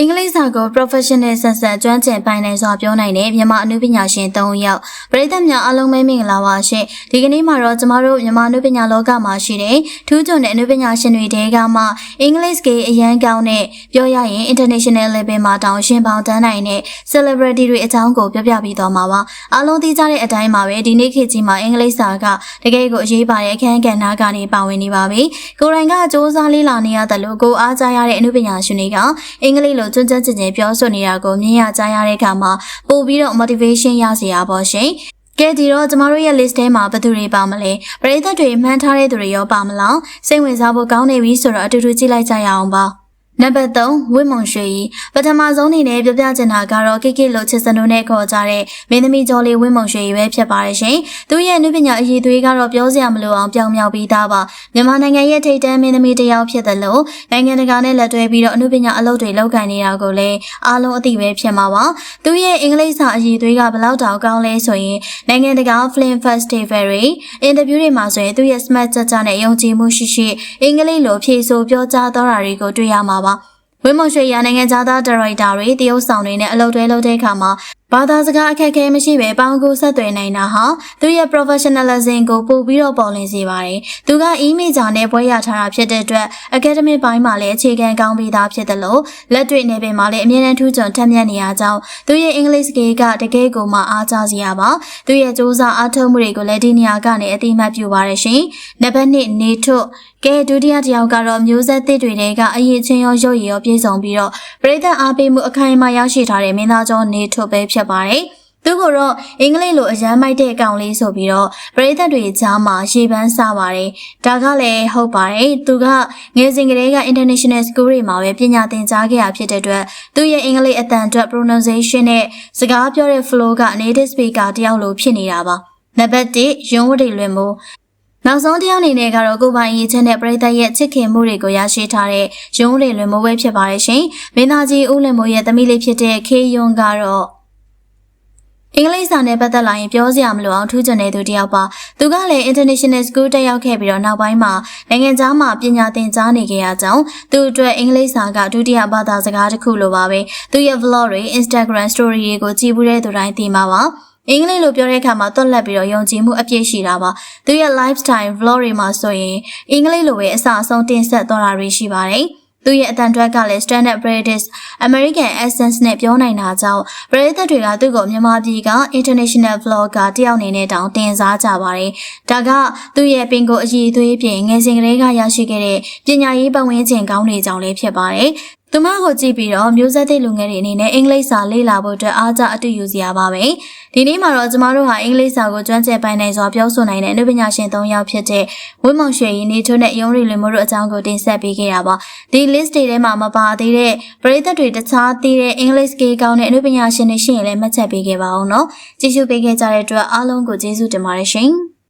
အင်္ဂလိပ်စာကို professional ဆန်ဆန်ကျွမ်းကျင်ပိုင်နိုင်စွာပြောနိုင်တဲ့မြန်မာအနုပညာရှင်၃ယောက်ပရိသတ်များအားလုံးပဲမင်္ဂလာပါရှင်ဒီကနေ့မှာတော့ကျမတို့မြန်မာအနုပညာလောကမှာရှိတဲ့ထူးချွန်တဲ့အနုပညာရှင်တွေတဲကမှအင်္ဂလိပ်ကေအရန်ကောင်းတဲ့ပြောရရင် international level မှာတောင်ရှင်ပေါင်တန်းနိုင်တဲ့ celebrity တွေအကြောင်းကိုပြောပြပေးသွားမှာပါအားလုံးသိကြတဲ့အတိုင်းပါပဲဒီနေ့ခေတ်ကြီးမှာအင်္ဂလိပ်စာကတကယ်ကိုအရေးပါတဲ့အခန်းကဏ္ဍကနေပါဝင်နေပါပြီကိုရိုင်းကစ조사လေးလာနေရတယ်လို့ကိုအားကြရတဲ့အနုပညာရှင်တွေက အင်္ဂလိပ်လိုကျွမ်းကျင်ကျင်ပြောဆိုနေတာကိုမြင်ရကြားရတဲ့အခါမှာပို့ပြီးတော့ motivation ရစေရပါရှင်ကဲဒီတော့ကျမတို့ရဲ့ list ထဲမှာဘယ်သူတွေပါမလဲပရိသတ်တွေမှန်းထားတဲ့သူတွေရောပါမလားစိတ်ဝင်စားဖို့ကောင်းနေပြီဆိုတော့အတူတူကြည့်လိုက်ကြရအောင်ပါ နံပါတ်3ဝိမုံရွှေကြီးပထမဆုံးအနေနဲ့ပြပြချင်တာကတော့ကိကိလိုချစ်စနိုးနဲ့ခေါ်ကြတဲ့မင်းသမီးကျော်လေးဝိမုံရွှေကြီးပဲဖြစ်ပါတယ်ရှင်။သူရဲ့အနုပညာအရေးသွေးကတော့ပြောစရာမလိုအောင်ပြောင်မြောက်ပြီးသားပါ။မြန်မာနိုင်ငံရဲ့ထိပ်တန်းမင်းသမီးတစ်ယောက်ဖြစ်တယ်လို့နိုင်ငံတကာနဲ့လက်တွဲပြီးတော့အနုပညာအလုပ်တွေလုပ်ကိုင်နေတာကိုလည်းအားလုံးအသိပဲဖြစ်မှာပါ။သူရဲ့အင်္ဂလိပ်စာအရေးသွေးကဘယ်လောက်တောင်ကောင်းလဲဆိုရင်နိုင်ငံတကာ Film Festival တွေအင်တာဗျူးတွေမှာဆိုရင်သူရဲ့ smart ကြကြနဲ့ယုံကြည်မှုရှိရှိအင်္ဂလိပ်လိုဖြေဆိုပြောကြားတော့တာတွေကိုတွေ့ရမှာပါ။ ဝင်းမွန်ရွှေရနိုင်ငံသားဒါရိုက်တာတွေတရုတ်ဆောင်တွေနဲ့အလုပ်တွဲလုပ်တဲ့အခါမှာဘာသာစကားအခက်အခဲမရှိဘဲပေါင်းကူဆက်သွယ်နိုင်တာဟာသူရဲ့ professionalism ကိုပို့ပြီးတော့ပေါ်လင်းစေပါတယ်။သူက email ကြောင့်နဲ့ပွဲရထားတာဖြစ်တဲ့အတွက် academic ဘိုင်းမှာလည်းအခြေခံကောင်းပြီးသားဖြစ်တယ်လို့လက်တွေ့နယ်ပယ်မှာလည်းအမြဲတမ်းထူးချွန်ထက်မြက်နေရကြောင်းသူရဲ့ English ကေကတကယ်ကိုမှအားကြစရာပါ။သူရဲ့စူးစမ်းအားထုတ်မှုတွေကိုလည်းဒီနေရာကနေအတိအမှတ်ပြုပါရရှင်။နံပါတ်1နေထုတ်ကဲဒုတိယတစ်ယောက်ကတော့မျိုးဆက်သစ်တွေတဲကအရေးချင်းရောရုပ်ရည်ရောပြည့်စုံပြီးတော့ပြည်သက်အားပေးမှုအခိုင်အမာရရှိထားတဲ့မင်းသားကျော်နေထုတ်ပဲဖြစ်ပါတယ်။သူကတော့အင်္ဂလိပ်လိုအရန်မိုက်တဲ့အကောင်လေးဆိုပြီးတော့ပြည်သက်တွေကြားမှာရေပန်းစပါတယ်။ဒါကလည်းဟုတ်ပါတယ်။သူကငယ်စဉ်ကတည်းက international school တွေမှာပဲပညာသင်ကြားခဲ့ရဖြစ်တဲ့အတွက်သူရဲ့အင်္ဂလိပ်အတန်အတွက် pronunciation နဲ့စကားပြောတဲ့ flow က native speaker တယောက်လိုဖြစ်နေတာပါ။နံပါတ်1ရုံးဝတ်တွေလွင်မှု နောက်ဆုံးတရားအနေနဲ့ကတော့ကိုပိုင်ရေးချက်နဲ့ပြည်သက်ရဲ့ချစ်ခင်မှုတွေကိုရရှိထားတဲ့ရုံးတွေလွင်မိုးပဲဖြစ်ပါတယ်ရှင်။မင်းသားကြီးဦးလင်မိုးရဲ့သမီးလေးဖြစ်တဲ့ခေယွန်ကတော့အင်္ဂလိပ်စာနဲ့ပတ်သက်လာရင်ပြောစရာမလိုအောင်ထူးချွန်တဲ့သူတစ်ယောက်ပါသူကလည်း international school တက်ရောက်ခဲ့ပြီးတော့နောက်ပိုင်းမှာနိုင်ငံခြားမှာပညာသင်ကြားနေခဲ့ရကြောင်းသူအတွက်အင်္ဂလိပ်စာကဒုတိယဘာသာစကားတစ်ခုလိုပါပဲသူရဲ့ vlog တွေ Instagram story တွေကိုကြည့်ဘူးတဲ့သူတိုင်းသိမှာပါ အင်္ဂလိပ်လိုပြောတဲ့အခါမှာတွက်လက်ပြီးတော့ယုံကြည်မှုအပြည့်ရှိတာပါသူရဲ့ lifestyle vlog တွေမှာဆိုရင်အင်္ဂလိပ်လိုပဲအစအဆုံးတင်ဆက်သွားတာတွေရှိပါတယ်သူရဲ့အတန်တွက်ကလည်း standard British American accent နဲ့ပြောနိုင်တာကြောင့်ပရိသတ်တွေကသူ့ကိုမြန်မာပြည်က international vlogger တယောက်အနေနဲ့တောင်တင်စားကြပါတယ်။ဒါကသူ့ရဲ့ပင်ကိုအည်သွေးပြင်ငယ်စဉ်ကလေးကရရှိခဲ့တဲ့ပညာရေးပတ်ဝန်းကျင်ကောင်းတွေကြောင့်လည်းဖြစ်ပါတယ်။ သူမကိုကြည့်ပြီးတော့မျိုးဆက်သစ်လူငယ်တွေအနေနဲ့အင်္ဂလိပ်စာလေ့လာဖို့အတွက်အားကြအတူယူစရာပါပဲဒီနေ့မှာတော့ကျမတို့ဟာအင်္ဂလိပ်စာကိုကျွမ်းကျင်ပိုင်နိုင်စွာပြောဆိုနိုင်တဲ့အနုပညာရှင်၃ယောက်ဖြစ်တဲ့ဝင်းမောင်ရွှေရင်နေထွန်းနဲ့ရုံးရီလွင်မို့တို့အကြောင်းကိုတင်ဆက်ပေးခဲ့တာပါဒီ list တွေထဲမှာမပါသေးတဲ့ပရိသတ်တွေတခြားသိတဲ့အင်္ဂလိပ်စကေးကောင်းတဲ့အနုပညာရှင်တွေရှိရင်လည်းမှတ်ချက်ပေးခဲ့ပါအောင်နော်ကြည့်ရှုပေးခဲ့ကြတဲ့အတွက်အားလုံးကိုကျေးဇူးတင်ပါတယ်ရှင်